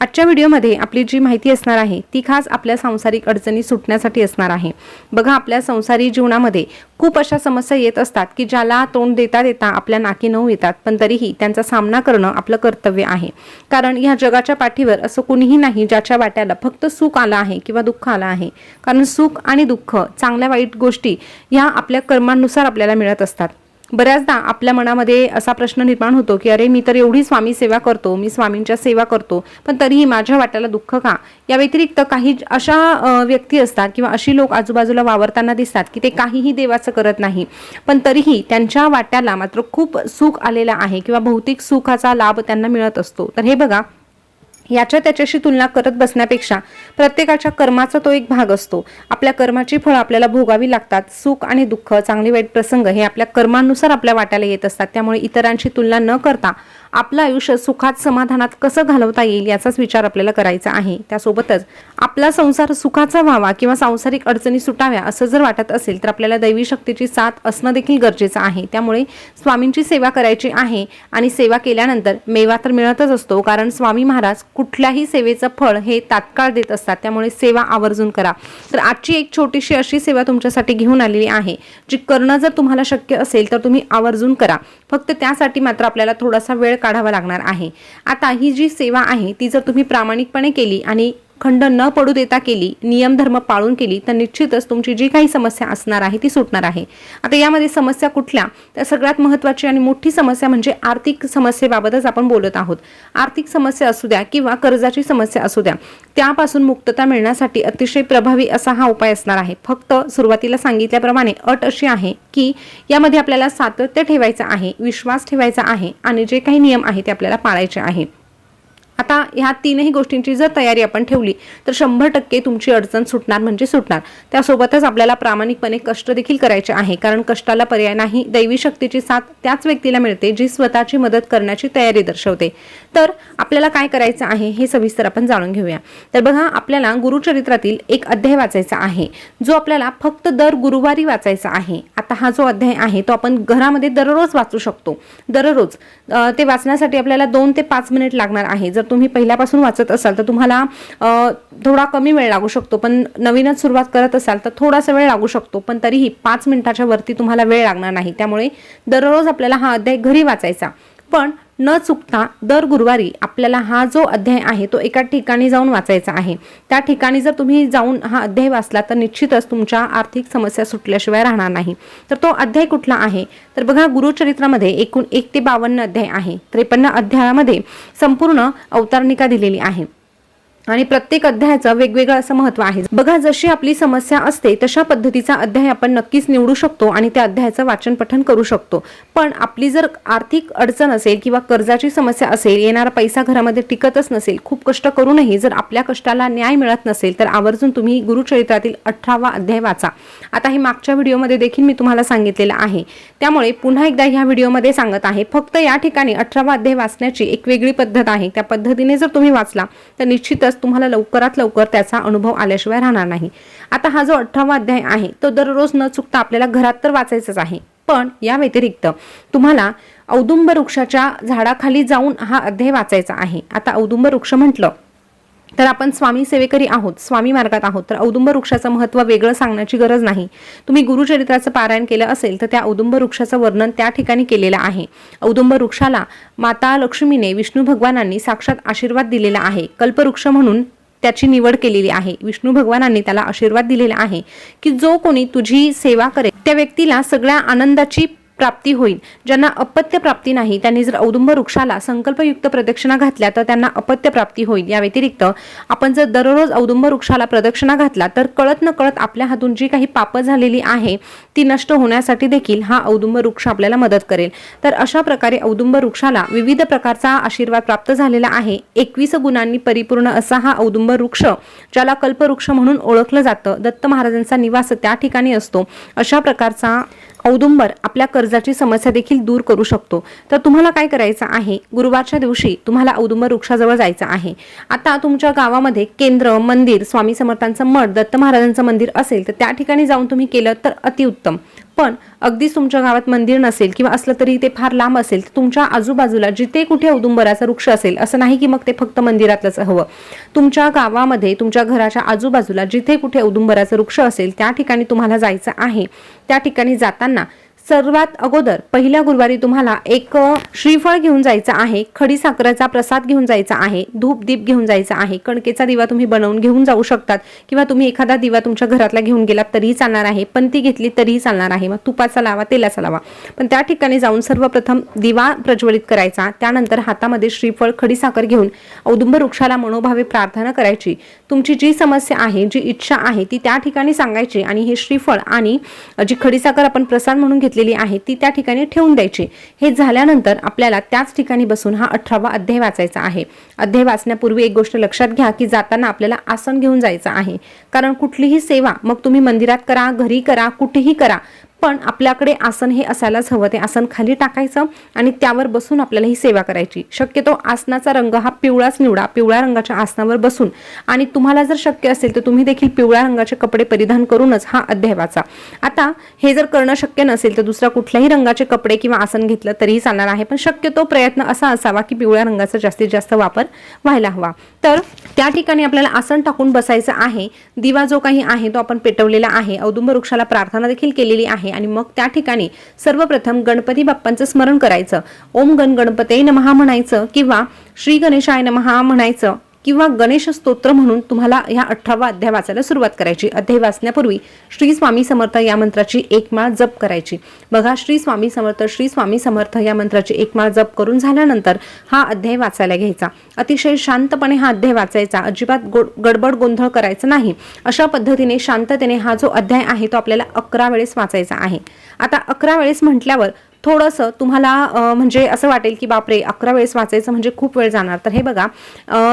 आजच्या व्हिडिओमध्ये आपली जी माहिती असणार आहे ती खास आपल्या सांसारिक अडचणी सुटण्यासाठी असणार आहे. बघा आपल्या संसारी जीवनामध्ये खूप अशा समस्या येत असतात की ज्याला तोंड देता देता आपल्या नाकी नऊ येतात पण तरीही त्यांचा सामना करणं आपलं कर्तव्य आहे. कारण ह्या जगाच्या पाठीवर असं कुणीही नाही ज्याच्या वाट्याला फक्त सुख आलं आहे किंवा दुःख आलं आहे. कारण सुख आणि दुःख चांगल्या वाईट गोष्टी ह्या आपल्या कर्मानुसार आपल्याला मिळत असतात. बऱ्याचदा आपल्या मनामध्ये असा प्रश्न निर्माण होतो की अरे मी तर एवढी स्वामी सेवा करतो मी स्वामींच्या सेवा करतो पण तरीही माझ्या वाट्याला दुःख का? या व्यतिरिक्त काही अशा व्यक्ती असतात किंवा अशी लोक आजूबाजूला वावरताना दिसतात की ते काहीही देवाचं करत नाही पण तरीही त्यांच्या वाट्याला मात्र खूप सुख आलेलं आहे किंवा भौतिक सुखाचा लाभ त्यांना मिळत असतो. तर हे बघा याच्या त्याच्याशी तुलना करत बसण्यापेक्षा प्रत्येकाच्या कर्माचा तो एक भाग असतो. आपल्या कर्माची फळं आपल्याला भोगावी लागतात. सुख आणि दुःख चांगले वाईट प्रसंग हे आपल्या कर्मानुसार आपल्या वाट्याला येत असतात. त्यामुळे इतरांशी तुलना न करता आपलं आयुष्य सुखात समाधानात कसं घालवता येईल याचाच विचार आपल्याला करायचा आहे. त्यासोबतच आपला संसार सुखाचा व्हावा किंवा सांसारिक अडचणी सुटाव्या असं जर वाटत असेल तर आपल्याला दैवी शक्तीची साथ असणं देखील गरजेचं आहे. त्यामुळे स्वामींची सेवा करायची आहे आणि सेवा केल्यानंतर मेवा तर मिळतच असतो कारण स्वामी महाराज कुठल्याही सेवेचं फळ हे तात्काळ देत असतात. त्यामुळे सेवा आवर्जून करा. तर आजची एक छोटीशी अशी सेवा तुमच्यासाठी घेऊन आलेली आहे जी करणं जर तुम्हाला शक्य असेल तर तुम्ही आवर्जून करा. फक्त त्यासाठी मात्र आपल्याला थोडासा वेळ काढावा लागणार आहे. आता ही जी सेवा आहे ती जर तुम्ही प्रामाणिकपणे केली आणि खंड न पडू देता केली नियमधर्म पाळून केली तर निश्चितच तुमची जी काही समस्या असणार आहे ती सुटणार आहे. आता यामध्ये समस्या कुठल्या? तर सगळ्यात महत्त्वाची आणि मोठी समस्या म्हणजे आर्थिक समस्येबाबतच आपण बोलत आहोत. आर्थिक समस्या असू द्या किंवा कर्जाची समस्या असू द्या त्यापासून मुक्तता मिळण्यासाठी अतिशय प्रभावी असा हा उपाय असणार आहे. फक्त सुरुवातीला सांगितल्याप्रमाणे अट अशी आहे की यामध्ये आपल्याला सातत्य ठेवायचं आहे विश्वास ठेवायचा आहे आणि जे काही नियम आहे ते आपल्याला पाळायचे आहे आता ह्या तीनही गोष्टींची जर तयारी आपण ठेवली तर शंभर टक्के तुमची अडचण सुटणार म्हणजे सुटणार. त्यासोबतच आपल्याला प्रामाणिकपणे कष्ट देखील करायचे आहे कारण कष्टाला पर्याय नाही दैवी शक्तीची साथ त्याच व्यक्तीला मिळते जी स्वतःची मदत करण्याची तयारी दर्शवते. तर आपल्याला काय करायचं आहे हे सविस्तर आपण जाणून घेऊया. तर बघा आपल्याला गुरुचरित्रातील एक अध्याय वाचायचा आहे जो आपल्याला फक्त दर गुरुवारी वाचायचा आहे. आता हा जो अध्याय आहे तो आपण घरामध्ये दररोज वाचू शकतो. दररोज. ते वाचण्यासाठी आपल्याला दोन ते पाच मिनिट लागणार आहे. जर तुम्ही पहिल्यापासून वाचत असाल तर तुम्हाला थोडा कमी वेळ लागू शकतो. पण नवीनच सुरुवात करत असाल तर थोडासा वेळ लागू शकतो. पण तरीही पाच मिनिटाच्या वरती तुम्हाला वेळ लागणार नाही. त्यामुळे दररोज आपल्याला हा अध्याय घरी वाचायचा. पण न चुकता दर गुरुवारी आपल्याला हा जो अध्याय आहे तो एका ठिकाणी जाऊन वाचायचा आहे. त्या ठिकाणी जर तुम्ही जाऊन हा अध्याय वाचला तर निश्चितच तुमच्या आर्थिक समस्या सुटल्याशिवाय राहणार नाही. तर तो अध्याय कुठला आहे? तर बघा गुरुचरित्रामध्ये एकूण एक ते बावन्न अध्याय आहे. त्रेपन्न अध्यायामध्ये संपूर्ण अवतारणिका दिलेली आहे. आणि प्रत्येक अध्यायाचं वेगवेगळं असं महत्त्व आहे. बघा जशी आपली समस्या असते तशा पद्धतीचा अध्याय आपण नक्कीच निवडू शकतो आणि त्या अध्यायाचं वाचन पठन करू शकतो. पण आपली जर आर्थिक अडचण असेल किंवा कर्जाची समस्या असेल येणारा पैसा घरामध्ये टिकतच नसेल खूप कष्ट करूनही जर आपल्या कष्टाला न्याय मिळत नसेल तर आवर्जून तुम्ही गुरुचरित्रातील अठरावा अध्याय वाचा. आता हे मागच्या व्हिडिओमध्ये देखील मी तुम्हाला सांगितलेलं आहे. त्यामुळे पुन्हा एकदा ह्या व्हिडिओमध्ये सांगत आहे फक्त या ठिकाणी अठरावा अध्याय वाचण्याची एक वेगळी पद्धत आहे. त्या पद्धतीने जर तुम्ही वाचला तर निश्चितच तुम्हाला लवकरात लवकर त्याचा अनुभव आल्याशिवाय राहणार नाही. आता हा जो अठरावा अध्याय आहे तो दररोज न चुकता आपल्याला घरात तर वाचायचाच आहे. पण या व्यतिरिक्त तुम्हाला औदुंब वृक्षाच्या झाडाखाली जाऊन हा अध्याय वाचायचा आहे. आता औदुंब वृक्ष म्हटलं तर आपण स्वामी सेवेकरी आहोत स्वामी मार्गात आहोत. तर औदुंब वृक्षाचं महत्त्व वेगळं सांगण्याची गरज नाही. तुम्ही गुरुचरित्राचं पारायण केलं असेल तर त्या औदुंब वृक्षाचं वर्णन त्या ठिकाणी केलेलं आहे. औदुंब वृक्षाला माता लक्ष्मीने विष्णू भगवानांनी साक्षात आशीर्वाद दिलेला आहे. कल्पवृक्ष म्हणून त्याची निवड केलेली आहे. विष्णू भगवानांनी त्याला आशीर्वाद दिलेला आहे की जो कोणी तुझी सेवा करेल त्या व्यक्तीला सगळ्या आनंदाची प्राप्ती होईल. ज्यांना अपत्य प्राप्ती नाही त्यांनी जर औदुंब वृक्षाला संकल्पयुक्त प्रदक्षिणा घातल्या तर त्यांना अपत्य प्राप्ती होईल. या व्यतिरिक्त आपण जर दररोज औदुंब वृक्षाला प्रदक्षिणा घातला तर कळत न कळत आपल्या हातून जी काही पापं झालेली आहे ती नष्ट होण्यासाठी देखील हा औदुंब वृक्ष आपल्याला मदत करेल. तर अशा प्रकारे औदुंब वृक्षाला विविध प्रकारचा आशीर्वाद प्राप्त झालेला आहे. एकवीस गुणांनी परिपूर्ण असा हा औदुंब वृक्ष ज्याला कल्पवृक्ष म्हणून ओळखलं जातं दत्त महाराजांचा निवास त्या ठिकाणी असतो. अशा प्रकारचा औदुंबर आपल्या कर्ज कर्जाची समस्या देखील दूर करू शकतो. तर तुम्हाला काय करायचं आहे? गुरुवारच्या दिवशी तुम्हाला औदुंबर वृक्षाजवळ जायचं आहे. आता तुमच्या गावामध्ये केंद्र मंदिर स्वामी समर्थांचं मठ दत्त महाराजांचं मंदिर असेल तर त्या ठिकाणी जाऊन तुम्ही केलं तर अतिउत्तम. पण अगदीच तुमच्या गावात मंदिर नसेल किंवा असलं तरी ते फार लांब असेल तर तुमच्या आजूबाजूला जिथे कुठे औदुंबराचा वृक्ष असेल असं नाही की मग ते फक्त मंदिरातलंच हवं. तुमच्या गावामध्ये तुमच्या घराच्या आजूबाजूला जिथे कुठे औदुंबराचा वृक्ष असेल त्या ठिकाणी तुम्हाला जायचं आहे. त्या ठिकाणी जाताना सर्वात अगोदर पहिल्या गुरुवारी तुम्हाला एक श्रीफळ घेऊन जायचं आहे खडी साखरेचा प्रसाद घेऊन जायचा आहे धूप दीप घेऊन जायचा आहे कणकेचा दिवा तुम्ही बनवून घेऊन जाऊ शकतात किंवा तुम्ही एखादा दिवा तुमच्या घरातला घेऊन गेलात तरीही चालणार आहे पण ती घेतली तरीही चालणार आहे मग तुपाचा लावा तेलाचा लावा. पण त्या ठिकाणी जाऊन सर्वप्रथम दिवा प्रज्वलित करायचा त्यानंतर हातामध्ये श्रीफळ खडी साखर घेऊन औदुंब वृक्षाला मनोभावे प्रार्थना करायची. तुमची जी समस्या आहे जी इच्छा आहे ती त्या ठिकाणी सांगायची आणि हे श्रीफळ आणि जी खडीसाखर आपण प्रसाद म्हणून घेतलेली आहे ती त्या ठिकाणी ठेवून द्यायची. हे झाल्यानंतर आपल्याला त्याच ठिकाणी बसून हा अठरावा अध्याय वाचायचा आहे. अध्याय वाचण्यापूर्वी एक गोष्ट लक्षात घ्या की जाताना आपल्याला आसन घेऊन जायचं आहे. कारण कुठलीही सेवा मग तुम्ही मंदिरात करा घरी करा कुठेही करा पण आपल्याकडे आसन हे असायलाच हवं. ते आसन खाली टाकायचं आणि त्यावर बसून आपल्याला ही सेवा करायची. शक्यतो आसनाचा रंग हा पिवळाच निवडा. पिवळ्या रंगाच्या आसनावर बसून. आणि तुम्हाला जर शक्य असेल तर तुम्ही देखील पिवळ्या रंगाचे कपडे परिधान करूनच हा अध्याय वाचा. आता हे जर करणं शक्य नसेल तर दुसऱ्या कुठल्याही रंगाचे कपडे किंवा आसन घेतलं तरीही चालणार आहे. पण शक्यतो प्रयत्न असा असावा की पिवळ्या रंगाचा जास्तीत जास्त वापर व्हायला हवा. तर त्या ठिकाणी आपल्याला आसन टाकून बसायचं आहे. दिवा जो काही आहे तो आपण पेटवलेला आहे. औदुंब वृक्षाला प्रार्थना देखील केलेली आहे. आणि मग त्या ठिकाणी सर्वप्रथम गणपती बाप्पांचं स्मरण करायचं. ओम गण गणपते नमहा म्हणायचं किंवा श्री गणेशाय नमहा म्हणायचं. किंवा गणेश स्तोत्र म्हणून तुम्हाला ह्या अठरावा अध्याय वाचायला सुरुवात करायची. अध्याय वाचण्यापूर्वी श्री स्वामी समर्थ या मंत्राची एक माळ जप करायची. बघा श्री स्वामी समर्थ श्री स्वामी समर्थ या मंत्राची एक माळ जप करून झाल्यानंतर हा अध्याय वाचायला घ्यायचा. अतिशय शांतपणे हा अध्याय वाचायचा. अजिबात गडबड गोंधळ करायचा नाही. अशा पद्धतीने शांततेने हा जो अध्याय आहे तो आपल्याला अकरा वेळेस वाचायचा आहे. आता अकरा वेळेस म्हटल्यावर थोडंसं तुम्हाला म्हणजे असं वाटेल की बापरे अकरा वेळेस वाचायचं म्हणजे खूप वेळ जाणार. तर हे बघा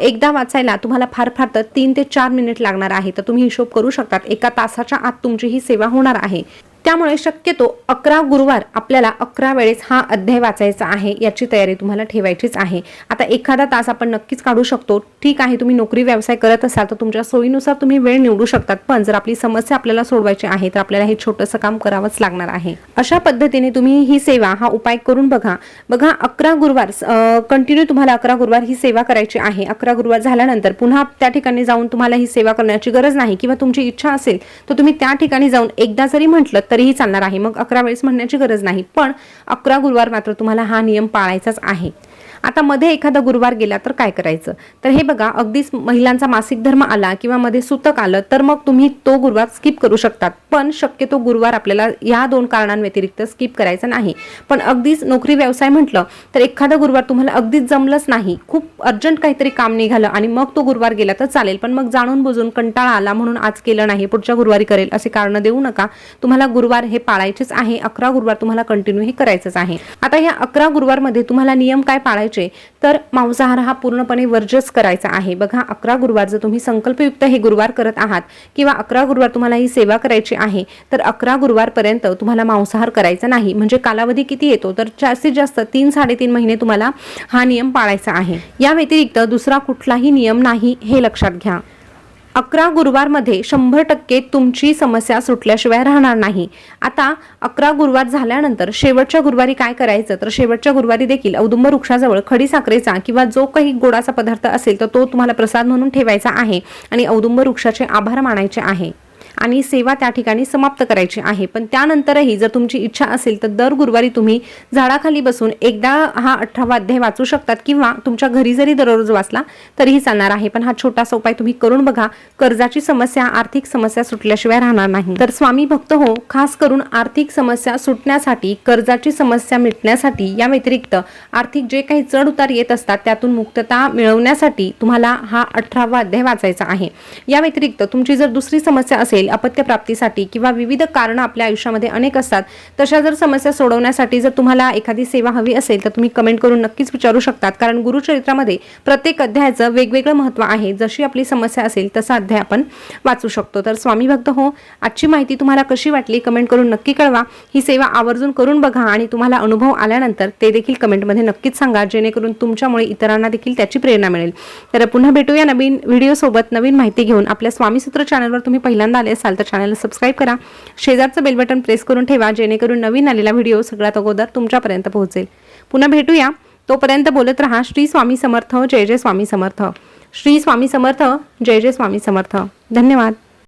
एकदा वाचायला तुम्हाला फार फार तर तीन ते चार मिनिट लागणार आहे. तर तुम्ही हिशोब करू शकतात एका तासाच्या आत तुमची ही सेवा होणार आहे. त्यामुळे शक्यतो अकरा गुरुवार आपल्याला अकरा वेळेस हा अध्याय वाचायचा आहे याची तयारी तुम्हाला ठेवायचीच आहे. आता एखादा तास आपण नक्कीच काढू शकतो. ठीक आहे तुम्ही नोकरी व्यवसाय करत असाल तर तुमच्या सोयीनुसार तुम्ही वेळ निवडू शकतात. पण जर आपली समस्या आपल्याला सोडवायची आहे तर आपल्याला हे छोटंसं काम करावंच लागणार आहे. अशा पद्धतीने तुम्ही ही सेवा हा उपाय करून बघा. बघा अकरा गुरुवार कंटिन्यू तुम्हाला अकरा गुरुवार ही सेवा करायची आहे. अकरा गुरुवार झाल्यानंतर पुन्हा त्या ठिकाणी जाऊन तुम्हाला ही सेवा करण्याची गरज नाही किंवा तुमची इच्छा असेल तर तुम्ही त्या ठिकाणी जाऊन एकदा जरी म्हटलं तरीही चालणार आहे. मग अकरा वेळेस म्हणण्याची गरज नाही. पण अकरा गुरुवार मात्र तुम्हाला हा नियम पाळायचाच आहे. आता मध्ये एखादा गुरुवार गेला तर काय करायचं? तर हे बघा अगदीच महिलांचा मासिक धर्म आला किंवा मध्ये सुतक आलं तर मग तुम्ही तो गुरुवार स्किप करू शकतात. पण शक्यतो गुरुवार आपल्याला या दोन कारणांव्यतिरिक्त स्किप करायचा नाही. पण अगदीच नोकरी व्यवसाय म्हटलं तर एखादा गुरुवार तुम्हाला अगदीच जमलंच नाही. खूप अर्जंट काहीतरी काम निघालं आणि मग तो गुरुवार गेला तर चालेल पण मग जाणून बुजून कंटाळा आला म्हणून आज केलं नाही पुढच्या गुरुवारी करेल असे कारण देऊ नका. तुम्हाला गुरुवार हे पाळायचेच आहे अकरा गुरुवार तुम्हाला कंटिन्यू हे करायचंच आहे. आता या अकरा गुरुवारमध्ये तुम्हाला नियम काय पाळायचे? तर मांसाहार हा पूर्णपणे वर्जच करायचा आहे. बघा अकरा गुरुवार जर तुम्ही संकल्पयुक्त हे गुरुवार करत आहात किंवा अकरा गुरुवार तुम्हाला ही सेवा करायची आहे तर अकरा गुरुवारपर्यंत तुम्हाला मांसाहार करायचा नाही. म्हणजे कालावधी किती येतो? तर जास्तीत जास्त तीन साडेतीन महिने तुम्हाला हा नियम पाळायचा आहे. या व्यतिरिक्त दुसरा कुठलाही नियम नाही हे लक्षात घ्या. अकरा गुरुवारमध्ये शंभर टक्के तुमची समस्या सुटल्याशिवाय राहणार नाही. आता अकरा गुरुवार झाल्यानंतर शेवटच्या गुरुवारी काय करायचं? तर शेवटच्या गुरुवारी देखील औदुंब वृक्षाजवळ खडी साखरेचा किंवा जो काही गोडाचा पदार्थ असेल तर तो तुम्हाला प्रसाद म्हणून ठेवायचा आहे आणि औदुंब वृक्षाचे आभार मानायचे आहे. आणि सेवा त्या ठिकाणी समाप्त करायची आहे. पण त्यानंतरही जर तुमची इच्छा असेल तर दर गुरुवारी तुम्ही झाडाखाली बसून एकदा हा अठरावा अध्याय वाचू शकतात किंवा तुमच्या घरी जरी दररोज वाचला तरीही चालणार आहे. पण हा छोटासा उपाय तुम्ही करून बघा. कर्जाची समस्या आर्थिक समस्या सुटल्याशिवाय राहणार नाही. तर स्वामी भक्त हो खास करून आर्थिक समस्या सुटण्यासाठी कर्जाची समस्या मिटण्यासाठी या व्यतिरिक्त आर्थिक जे काही चढ उतार येत असतात त्यातून मुक्तता मिळवण्यासाठी तुम्हाला हा अठरावा अध्याय वाचायचा आहे. या व्यतिरिक्त तुमची जर दुसरी समस्या असेल अपत्य प्राप्तीसाठी किंवा विविध कारणं आपल्या आयुष्यामध्ये अनेक असतात तशा जर समस्या सोडवण्यासाठी जर तुम्हाला एखादी सेवा हवी असेल तर तुम्ही कमेंट करून नक्कीच विचारू शकतात. कारण गुरुचरित्रामध्ये प्रत्येक अध्यायाचं वेगवेगळं महत्त्व आहे. जशी आपली समस्या असेल तसा अध्याय आपण वाचू शकतो. तर स्वामी भक्त हो आजची माहिती तुम्हाला कशी वाटली कमेंट करून नक्की कळवा. ही सेवा आवर्जून करून बघा आणि तुम्हाला अनुभव आल्यानंतर ते देखील कमेंटमध्ये नक्कीच सांगा. जेणेकरून तुमच्यामुळे इतरांना देखील त्याची प्रेरणा मिळेल. तर पुन्हा भेटूया नवीन व्हिडिओसोबत नवीन माहिती घेऊन. आपल्या स्वामीसूत्र चॅनलवर तुम्ही पहिल्यांदा आले आले असाल तर चॅनलला सबस्क्राईब करा. शेजारचं बेल बटन प्रेस करून ठेवा जेणेकरून नवीन आलेला व्हिडिओ सगळ्यात अगोदर तुमच्यापर्यंत पोहोचेल. पुन्हा भेटूया. तोपर्यंत बोलत रहा श्री स्वामी समर्थ जय जय स्वामी समर्थ. श्री स्वामी समर्थ जय जय स्वामी समर्थ. धन्यवाद.